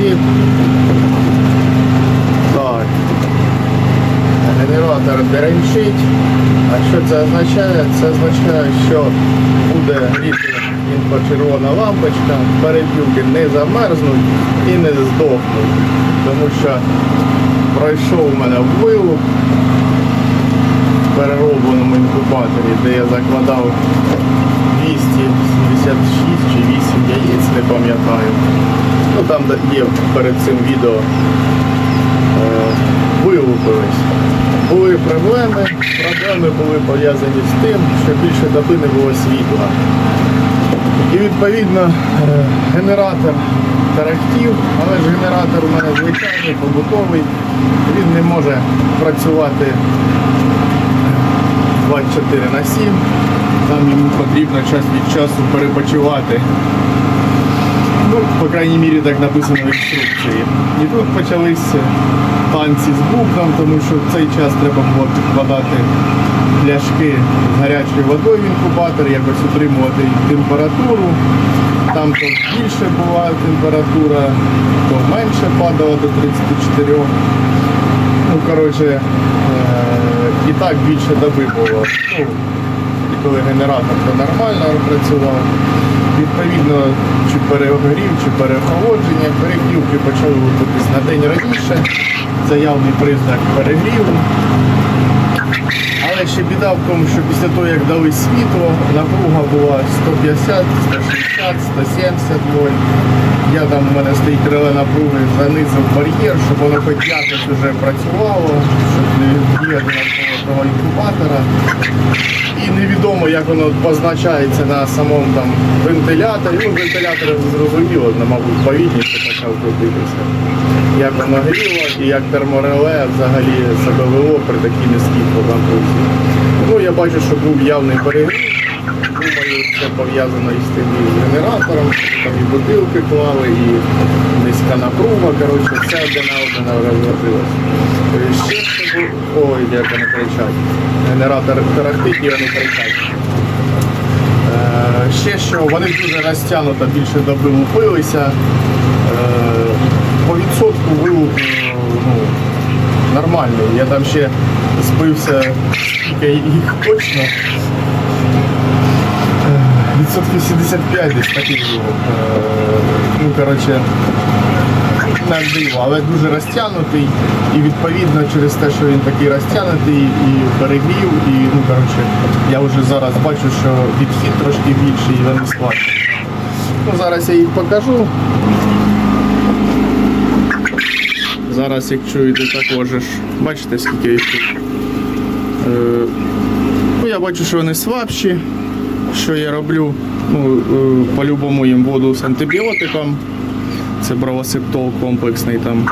привіт. Так. Генератор деренчить. А що це означає? Це означає, що буде гріти інфочервона лампочка, перепілки не замерзнуть і не здохнуть. Тому що пройшов у мене вилуп в переробленому інкубаторі, де я закладав 276 чи 8 яєць, не пам'ятаю. Ну там є перед цим відео е, вилупились. Були проблеми. Проблеми були пов'язані з тим, що більше доби не було світла. І відповідно е, генератор тарахтів, але ж генератор у мене звичайний, побутовий, він не може працювати 24 на 7. Там йому потрібно час від часу перепочивати. Ну, по крайній мірі так написано в інструкції. І тут почалися танці з бубном, тому що в цей час треба було підкладати пляшки з гарячою водою в інкубатор, якось утримувати температуру. Там то більше була температура, то менше падала до 34. Ну, коротше, е- і так більше доби було. Ну, і коли генератор то нормально працював. Відповідно, чи перегрів, чи переохолодження, перегрівки почали лупитись на день раніше. Це явний признак перегріву. Але ще біда в тому, що після того, як дали світло, напруга була 150, 160, 170 вольт. Я там у мене стоїть реле напруги, занизив бар'єр, щоб воно хоч якось вже працювало, щоб не бігати інкубатора. І невідомо, як воно позначається на самому там вентиляторі. Ну, вентилятор зрозуміло, на, мабуть, повітря почав крутитися. Як воно гріло і як термореле взагалі себе вело при такій низькій напрузі. Ну, я бачу, що був явний перегрів. Думаю, це пов'язано із тим і генератором, там і бутилки клали, і низька напруга. Коротше, все одне на одне розгорілося. Ще що було- Ой, як вони кричать. Генератор тарахтить і вони кричать. Е, Ще що вони дуже розтягнуто більше доби лупилися. Е, По відсотку вилуп е, ну, нормальний. Я там ще збився скільки їх точно. Відсотків 75 десь такий вилуп. Е, Ну, коротше, але дуже розтягнутий. І відповідно через те, що він такий розтягнутий і перегрів, і ну коротше, я вже зараз бачу, що відхід трошки більший і вони складні. Ну, зараз я їх покажу. Зараз, як чуєте, також бачите, скільки їх тут. Е, ну, я бачу, що вони слабші. Що я роблю? Ну, е, по-любому їм воду з антибіотиком. Це бровосептол комплексний там.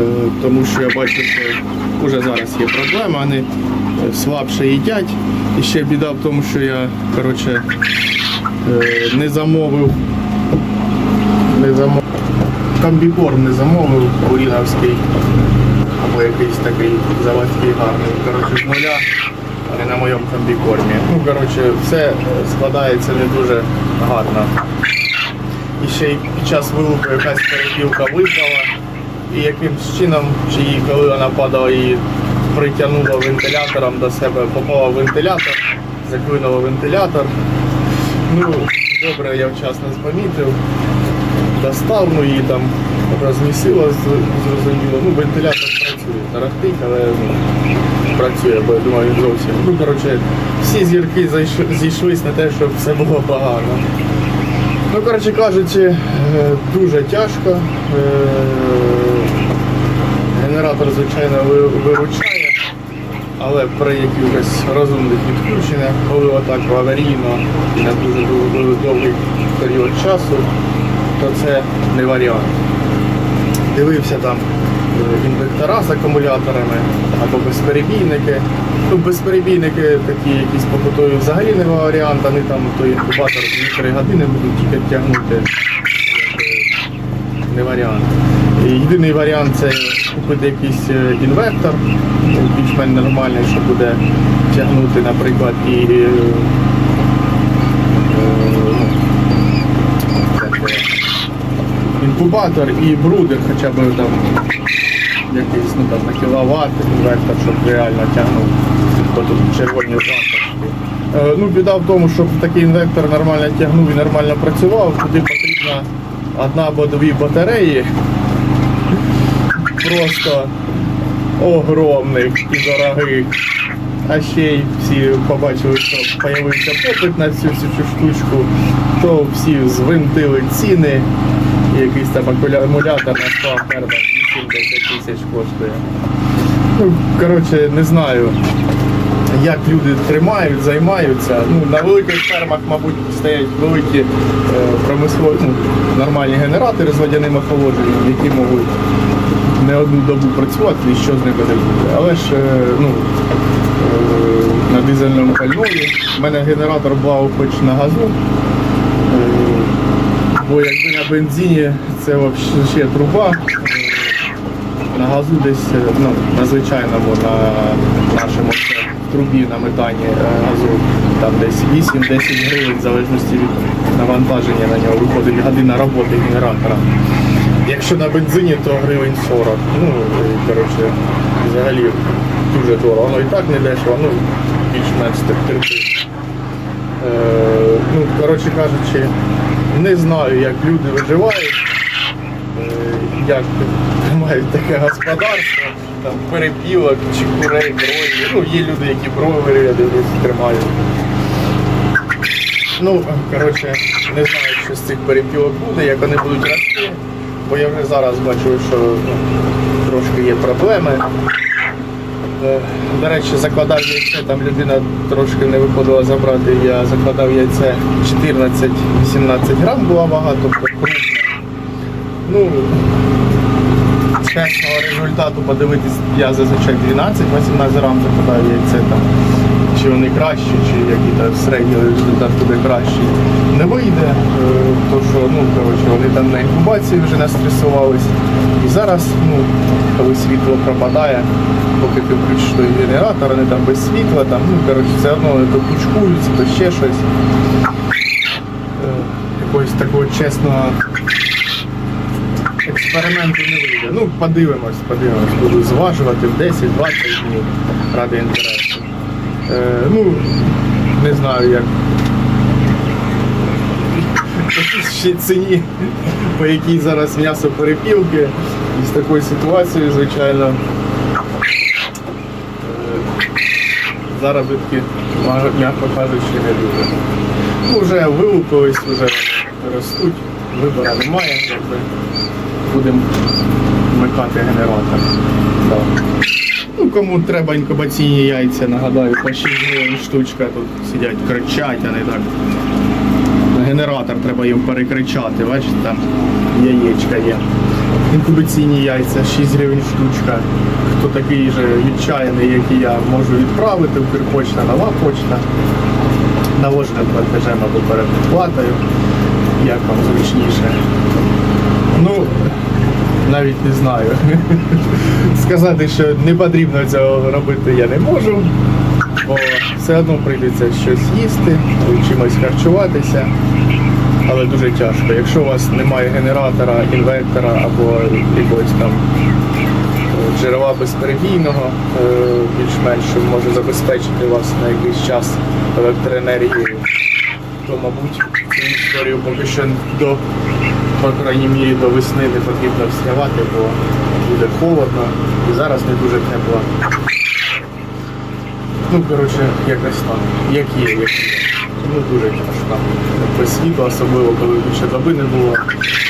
Е, Тому що я бачу, що вже зараз є проблема, вони е, слабше їдять. І ще біда в тому, що я коротше, не замовив. Не замовив. Комбікорм не замовив уріновський або якийсь такий заводський гарний. Коротше, нуля, не на моєму комбікормі. Ну, коротше, все е, складається не дуже гарно. І ще й під час вилупу якась перепілка випала. І якимсь чином, чи коли вона падала, її притягнуло вентилятором до себе, попала в вентилятор, заклинуло вентилятор. Ну, добре, я вчасно помітив, достав, ну її там розмісило, зрозуміло. Ну, вентилятор працює, тарахтить, але ну, працює, бо я думаю, він зовсім. Ну, коротше, всі зірки зійшлись на те, щоб все було погано. Ну, коротше кажучи, е, дуже тяжко. Е, Генератор, звичайно, виручає, але при якихось розумних відключеннях, коли отак аварійно і на дуже довгий період часу, то це не варіант. Дивився там е, інвектора з акумуляторами або безперебійники. Ну, безперебійники такі якісь побутові взагалі не варіант, вони там той інкубатор 2-3 години будуть тільки тягнути. Не варіант. Єдиний варіант це купити якийсь е, інвертор, ну, більш-менш нормальний, що буде тягнути, наприклад, і е, е, ну, інкубатор і брудер хоча б там якийсь ну, там, на кіловат інвертор, щоб реально тягнув. Бо тут червоні запашки. Е, ну, біда в тому, щоб такий інвектор нормально тягнув і нормально працював, туди потрібна одна або дві батареї. Просто огромних і дорогих. А ще й всі побачили, що з'явився попит на цю, цю штучку, то всі звинтили ціни. Якийсь там акумулятор на 100 ампер там 8-10 тисяч коштує. Ну, коротше, не знаю, як люди тримають, займаються. Ну, на великих фермах, мабуть, стоять великі е, промислові, ну, нормальні генератори з водяним охолодженням, які можуть не одну добу працювати і що з ними буде. Але ж е, ну, е, на дизельному пальнові в мене генератор був хоч на газу. Е, Бо якби на бензині це взагалі труба. На газу десь, е, ну, на звичайному, на нашому трубі на метані е, газу, там десь 8-10 гривень в залежності від навантаження на нього виходить година роботи генератора. Якщо на бензині, то гривень 40. Ну, коротше, взагалі дуже дорого. Воно і так не дешево, ну, більш-менш терпить. Е, ну, коротше кажучи, не знаю, як люди виживають, е, як тримають таке господарство, там перепілок чи курей, бройлерів. Ну, є люди, які бройлери, я дивлюсь, тримають. Ну, коротше, не знаю, що з цих перепілок буде, як вони будуть рости, бо я вже зараз бачу, що ну, трошки є проблеми. До речі, закладав яйце, там людина трошки не виходила забрати. Я закладав яйце 14-18 грам була вага, тобто крупна. Ну, чесного результату подивитись, я зазвичай 12-18 грам закладаю яйце там. Чи вони кращі, чи який-то середній результат буде кращий. Не вийде, е, то що ну, коротше, вони там на інкубації вже настресувались. І зараз, ну, коли світло пропадає, поки ти включиш той генератор, вони там без світла, там, ну, коротше, все одно вони то пучкуються, то ще щось. Е, Якогось такого чесного експерименту не вийде. Ну, подивимось, подивимось. Буду зважувати в 10-20 днів ради інтересу. Е, ну, не знаю, як ще ціні, по якій зараз м'ясо перепілки. І з такою ситуацією, звичайно, е, заробітки, м'яко кажучи, не дуже. Ну, вже вилупились, вже ростуть, вибору немає, будемо вмикати генератор. Ну, кому треба інкубаційні яйця, нагадаю, по 6 гривень штучка тут сидять, кричать, а не так. Генератор треба їм перекричати, бачите, там яєчка є. Інкубаційні яйця 6 гривень штучка. Хто такий же відчаяний, як і я, можу відправити, Укрпочта, нова почта. Наложеним платежем або передплатою, як вам зручніше. Ну, навіть не знаю. Сказати, що не потрібно цього робити, я не можу, бо все одно прийдеться щось їсти, чимось харчуватися. Але дуже тяжко. Якщо у вас немає генератора, інвертора або якогось там е, джерела безперебійного, е, більш-менш може забезпечити вас на якийсь час електроенергією, то, мабуть, цю історію поки що до, по крайній мірі, до весни не потрібно встигати, бо буде холодно і зараз не дуже тепло. Ну, коротше, якось так. Як є, як є. Ну, дуже тяжко. Без світла, особливо, коли більше доби не було.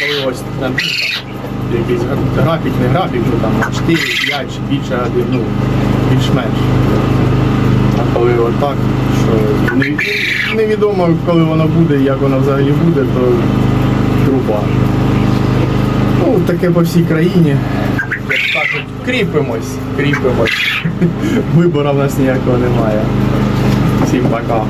Коли ось там, там якийсь графік, не графік, ну там 4, 5 чи більше годин, ну, більш-менш. А коли отак, що не- невідомо, коли воно буде, як воно взагалі буде, то труба. Ну, таке по всій країні. Як кажуть, кріпимось, кріпимось. Вибору в нас ніякого немає. Всім пока.